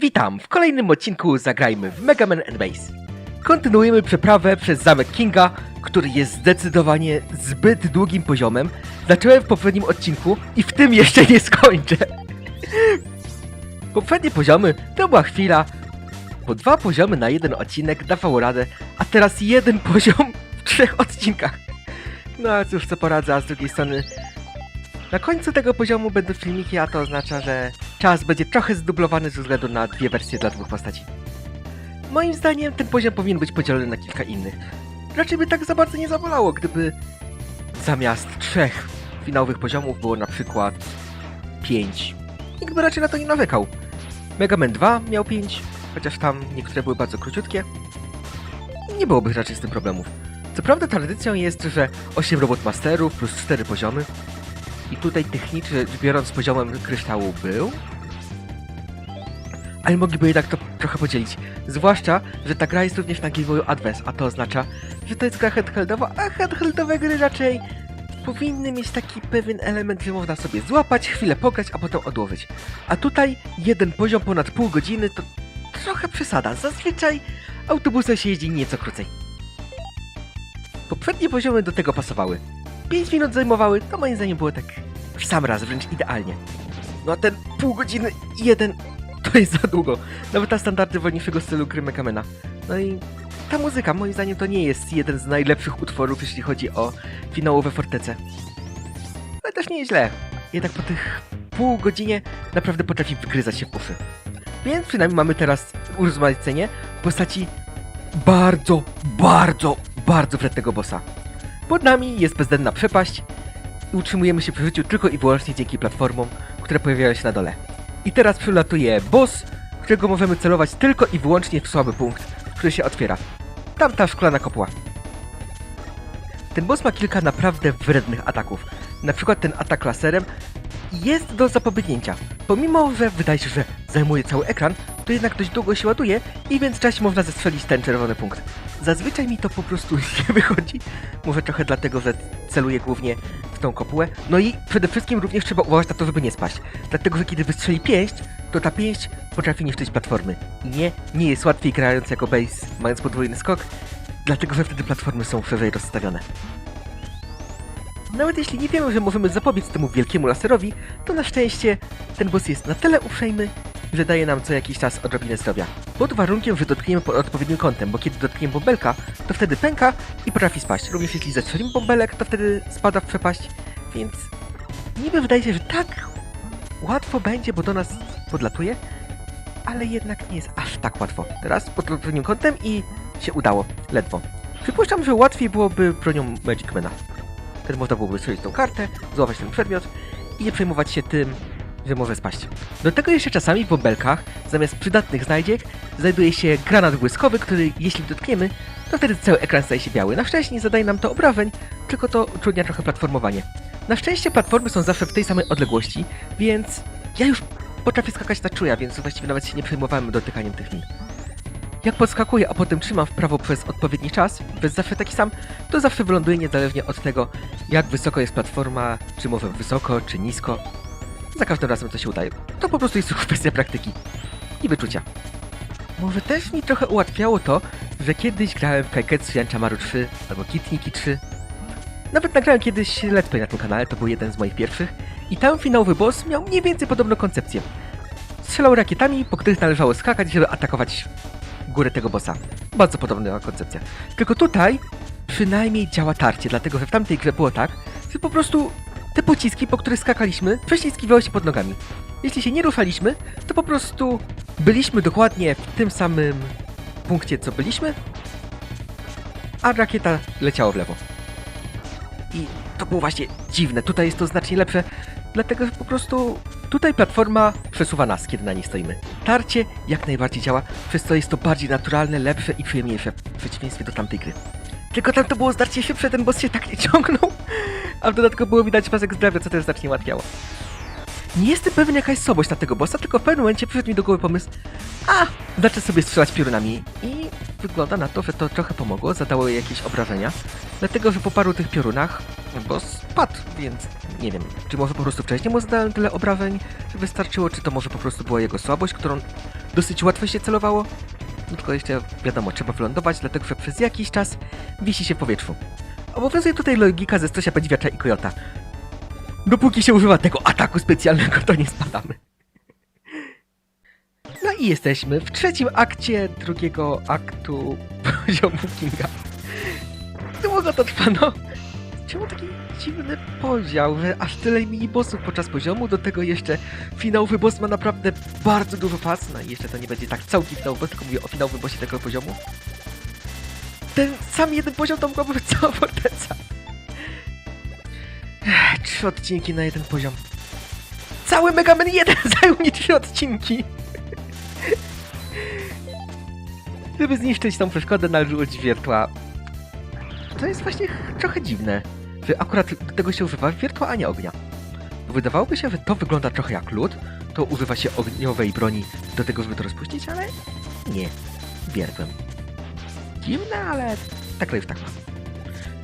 Witam! W kolejnym odcinku zagrajmy w Mega Man Base. Kontynuujemy przeprawę przez zamek Kinga, który jest zdecydowanie zbyt długim poziomem. Zacząłem w poprzednim odcinku i w tym jeszcze nie skończę. Poprzednie poziomy to była chwila, bo dwa poziomy na jeden odcinek dawało radę, a teraz jeden poziom w trzech odcinkach. No a cóż, co poradzę, a z drugiej strony na końcu tego poziomu będą filmiki, a to oznacza, że czas będzie trochę zdublowany ze względu na dwie wersje dla dwóch postaci. Moim zdaniem ten poziom powinien być podzielony na kilka innych. Raczej by tak za bardzo nie zabolało, gdyby zamiast trzech finałowych poziomów było na przykład pięć. Nikt by raczej na to nie nawykał. Mega Man 2 miał pięć, chociaż tam niektóre były bardzo króciutkie. Nie byłoby raczej z tym problemów. Co prawda tradycją jest, że 8 robotmasterów plus 4 poziomy, i tutaj technicznie biorąc poziomem kryształu był. Ale mogliby jednak to trochę podzielić. Zwłaszcza, że ta gra jest również na Game Boy Advance, a to oznacza, że to jest gra handheldowa, a handheldowe gry raczej powinny mieć taki pewien element, że można sobie złapać, chwilę pograć, a potem odłożyć. A tutaj jeden poziom ponad pół godziny to trochę przesada. Zazwyczaj autobusem się jeździ nieco krócej. Poprzednie poziomy do tego pasowały. 5 minut zajmowały, to moim zdaniem było tak w sam raz, wręcz idealnie. No a ten pół godziny i jeden to jest za długo. Nawet na standardy wolniejszego stylu gry Megamena. No i ta muzyka moim zdaniem to nie jest jeden z najlepszych utworów, jeśli chodzi o finałowe fortece. Ale też nie jest źle. Jednak po tych pół godzinie naprawdę potrafi wgryzać się w. Więc przynajmniej mamy teraz urozmaicenie w postaci bardzo, bardzo, bardzo wrednego bossa. Pod nami jest bezdenna przepaść i utrzymujemy się przy życiu tylko i wyłącznie dzięki platformom, które pojawiają się na dole. I teraz przylatuje boss, którego możemy celować tylko i wyłącznie w słaby punkt, który się otwiera. Tamta szklana kopła. Ten boss ma kilka naprawdę wrednych ataków. Na przykład ten atak laserem jest do zapobiegnięcia. Pomimo, że wydaje się, że zajmuje cały ekran, to jednak dość długo się ładuje i w międzyczasie można zestrzelić ten czerwony punkt. Zazwyczaj mi to po prostu nie wychodzi. Może trochę dlatego, że celuję głównie w tą kopułę. No i przede wszystkim również trzeba uważać na to, żeby nie spaść. Dlatego, że kiedy wystrzeli pięść, to ta pięść potrafi niszczyć platformy. I nie, nie jest łatwiej grając jako base, mając podwójny skok, dlatego, że wtedy platformy są szerzej rozstawione. Nawet jeśli nie wiemy, że możemy zapobiec temu wielkiemu laserowi, to na szczęście ten boss jest na tyle uprzejmy, że daje nam co jakiś czas odrobinę zdrowia. Pod warunkiem, że dotkniemy pod odpowiednim kątem, bo kiedy dotkniemy bąbelka, to wtedy pęka i potrafi spaść. Również jeśli zestrzelimy bąbelek, to wtedy spada w przepaść, więc niby wydaje się, że tak łatwo będzie, bo do nas podlatuje, ale jednak nie jest aż tak łatwo. Teraz pod odpowiednim kątem i się udało, ledwo. Przypuszczam, że łatwiej byłoby bronią Magic Mana. Wtedy można byłoby strzelić tą kartę, złapać ten przedmiot i nie przejmować się tym, że może spaść. Do tego jeszcze czasami w bąbelkach, zamiast przydatnych znajdziek, znajduje się granat błyskowy, który jeśli dotkniemy, to wtedy cały ekran staje się biały. Na szczęście nie zadaje nam to obrażeń, tylko to utrudnia trochę platformowanie. Na szczęście platformy są zawsze w tej samej odległości, więc ja już potrafię skakać na czuja, więc właściwie nawet się nie przejmowałem dotykaniem tych min. Jak podskakuję, a potem trzymam w prawo przez odpowiedni czas, bez zawsze taki sam, to zawsze wyląduję niezależnie od tego, jak wysoko jest platforma, czy może wysoko, czy nisko. Za każdym razem to się udaje. To po prostu jest kwestia praktyki i wyczucia. Może też mi trochę ułatwiało to, że kiedyś grałem w Kaiketsu Yanchamaru 3 albo Kitniki 3. Nawet nagrałem kiedyś let's play na tym kanale, to był jeden z moich pierwszych i tam finałowy boss miał mniej więcej podobną koncepcję. Strzelał rakietami, po których należało skakać, żeby atakować górę tego bossa. Bardzo podobna koncepcja. Tylko tutaj przynajmniej działa tarcie, dlatego że w tamtej grze było tak, że po prostu te pociski, po których skakaliśmy, prześlizgiwały się pod nogami. Jeśli się nie ruszaliśmy, to po prostu byliśmy dokładnie w tym samym punkcie, co byliśmy, a rakieta leciała w lewo. I to było właśnie dziwne. Tutaj jest to znacznie lepsze, dlatego że po prostu tutaj platforma przesuwa nas, kiedy na niej stoimy. Tarcie jak najbardziej działa, przez co jest to bardziej naturalne, lepsze i przyjemniejsze w przeciwieństwie do tamtej gry. Tylko tam to było zdarcie szybsze, ten boss się tak nie ciągnął, a w dodatku było widać pasek zdrowia, co też znacznie ułatwiało. Nie jestem pewien jaka jest słabość na tego bossa, tylko w pewnym momencie przyszedł mi do głowy pomysł a, zacznę sobie strzelać piorunami i wygląda na to, że to trochę pomogło, zadało jej jakieś obrażenia, dlatego, że po paru tych piorunach boss padł, więc nie wiem, czy może po prostu wcześniej mu zadałem tyle obrażeń, że wystarczyło, czy to może po prostu była jego słabość, którą dosyć łatwo się celowało. No tylko jeszcze wiadomo, trzeba wylądować, dlatego że przez jakiś czas wisi się w powietrzu. Obowiązuje tutaj logika ze Stosia Podziwiacza i Kojota. Dopóki się używa tego ataku specjalnego, to nie spadamy. No i jesteśmy w trzecim akcie drugiego aktu poziomu Kinga. Długo to trwa, no. Czemu taki dziwny podział, że aż tyle minibossów podczas poziomu, do tego jeszcze finałowy boss ma naprawdę bardzo dużo faz, no i jeszcze to nie będzie tak całkiem finałowy boss, tylko mówię o finałowym bossie tego poziomu. Ten sam jeden poziom to mogłaby być cała forteca. Trzy odcinki na jeden poziom. Cały Mega Man 1 zajął mi trzy odcinki. Żeby zniszczyć tą przeszkodę, należy użyć wiertła. To jest właśnie ch- trochę dziwne, że akurat tego się używa wiertła, a nie ognia. Wydawałoby się, że to wygląda trochę jak lód, to używa się ogniowej broni do tego, żeby to rozpuścić, ale nie. Wiertłem. Dziwne, ale tak już tak ma.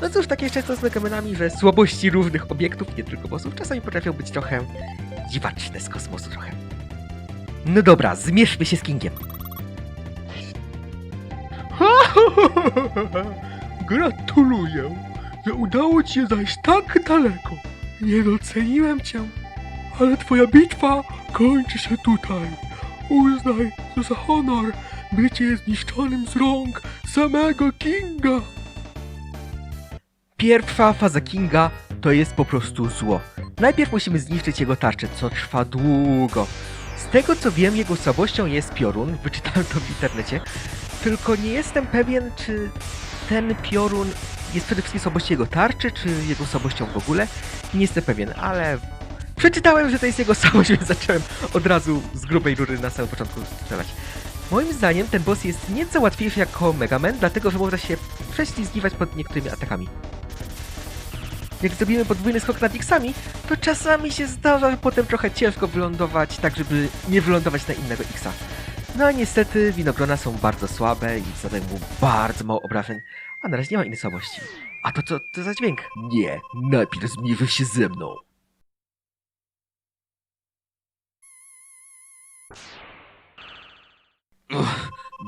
No cóż, tak jeszcze to z Megamenami, że słabości różnych obiektów, nie tylko bossów, czasami potrafią być trochę dziwaczne z kosmosu trochę. No dobra, zmierzmy się z Kingiem. Gratuluję, że udało ci się zajść tak daleko. Nie doceniłem cię, ale twoja bitwa kończy się tutaj. Uznaj to za honor bycie zniszczonym z rąk samego Kinga. Pierwsza faza Kinga to jest po prostu zło. Najpierw musimy zniszczyć jego tarczę, co trwa długo. Z tego co wiem, jego słabością jest piorun, wyczytałem to w internecie, tylko nie jestem pewien, czy ten piorun jest przede wszystkim słabością jego tarczy, czy jego słabością w ogóle. Nie jestem pewien, ale przeczytałem, że to jest jego słabość, więc zacząłem od razu z grubej rury na samym początku strzelać. Moim zdaniem ten boss jest nieco łatwiejszy jako Mega Man, dlatego że można się prześlizgiwać pod niektórymi atakami. Jak zrobimy podwójny skok nad X-ami, to czasami się zdarza, że potem trochę ciężko wylądować, tak żeby nie wylądować na innego X-a. No a niestety winogrona są bardzo słabe i zadają mu bardzo mało obrażeń, a na razie nie ma innej słabości. A to co to za dźwięk? Nie, najpierw zmierzysz się ze mną.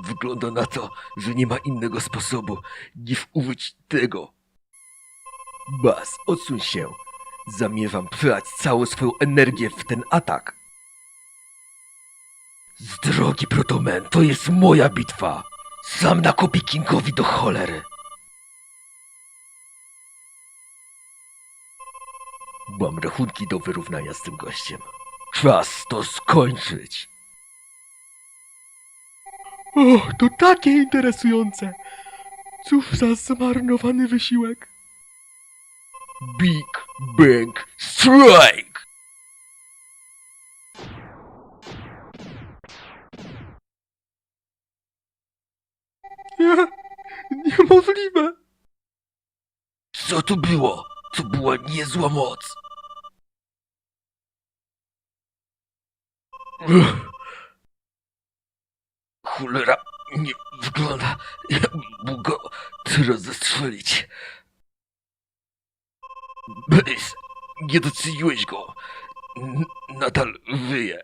Wygląda na to, że nie ma innego sposobu niż użyć tego. Bas, odsuń się. Zamierzam przelać całą swoją energię w ten atak. Z drogi Protomen, to jest moja bitwa. Sam nakopię Kingowi do cholery. Mam rachunki do wyrównania z tym gościem. Czas to skończyć. O, to takie interesujące. Cóż za zmarnowany wysiłek. Big Bang Strike! Nie, niemożliwe. Co to było? To była niezła moc. Ugh. Cholera, nie wygląda, jakbym go teraz zastrzelić. Bez, nie doceniłeś go. N nadal wyje.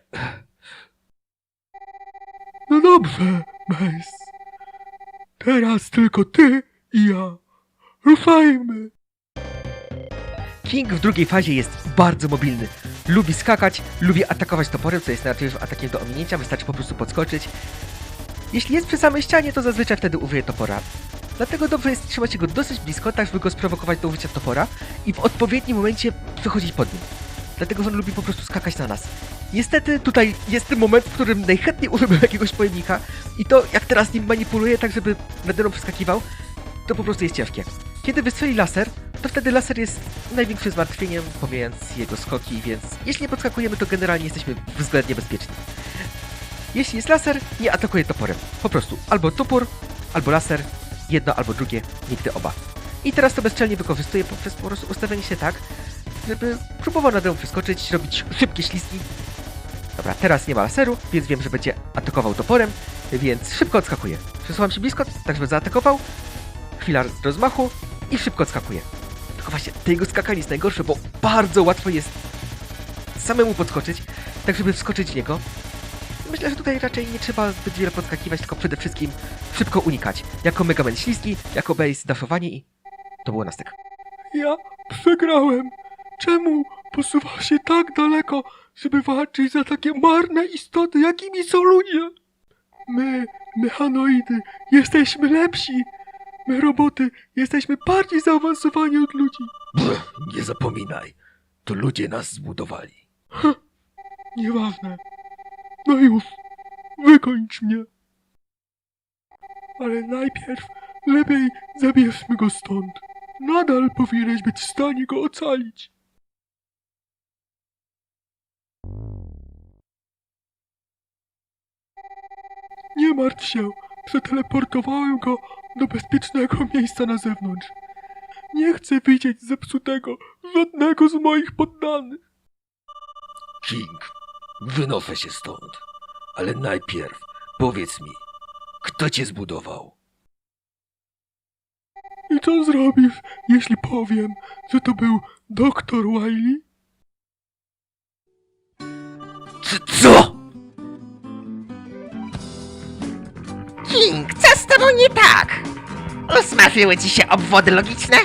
No dobrze, Bez. Teraz tylko ty i ja. Ruszajmy. King w drugiej fazie jest bardzo mobilny. Lubi skakać, lubi atakować toporem, co jest raczej już atakiem do ominięcia, wystarczy po prostu podskoczyć. Jeśli jest przy samej ścianie, to zazwyczaj wtedy użyje topora. Dlatego dobrze jest trzymać go dosyć blisko, tak żeby go sprowokować do użycia topora i w odpowiednim momencie przechodzić pod nim. Dlatego, że on lubi po prostu skakać na nas. Niestety tutaj jest ten moment, w którym najchętniej użyłbym jakiegoś pojemnika i to jak teraz nim manipuluję, tak żeby mną przeskakiwał, to po prostu jest ciężkie. Kiedy wystrzeli laser, to wtedy laser jest największym zmartwieniem, pomijając jego skoki, więc jeśli nie podskakujemy, to generalnie jesteśmy względnie bezpieczni. Jeśli jest laser, nie atakuję toporem. Po prostu albo topór, albo laser, jedno albo drugie, nigdy oba. I teraz to bezczelnie wykorzystuję poprzez po prostu ustawienie się tak, żeby próbował nade mną przeskoczyć, robić szybkie ślizgi. Dobra, teraz nie ma laseru, więc wiem, że będzie atakował toporem, więc szybko odskakuję. Przesuwam się blisko, tak żeby zaatakował. Chwila rozmachu i szybko odskakuję. Tylko właśnie tego skakanie jest najgorsze, bo bardzo łatwo jest samemu podskoczyć, tak żeby wskoczyć w niego. Myślę, że tutaj raczej nie trzeba zbyt wiele podskakiwać, tylko przede wszystkim szybko unikać. Jako Megaman śliski, jako Base daszowanie i... To było nas tak. Ja przegrałem. Czemu posuwa się tak daleko, żeby walczyć za takie marne istoty, jakimi są ludzie? My, mechanoidy, jesteśmy lepsi. My, roboty, jesteśmy bardziej zaawansowani od ludzi. Nie zapominaj, to ludzie nas zbudowali. Nieważne. No już, wykończ mnie. Ale najpierw lepiej zabierzmy go stąd. Nadal powinieneś być w stanie go ocalić. Nie martw się, przeteleportowałem go do bezpiecznego miejsca na zewnątrz. Nie chcę widzieć zepsutego żadnego z moich poddanych. King, wynoszę się stąd. Ale najpierw powiedz mi, kto cię zbudował? I co zrobisz, jeśli powiem, że to był doktor Wiley? C- co? King, co z tobą nie tak? Usmażyły ci się obwody logiczne?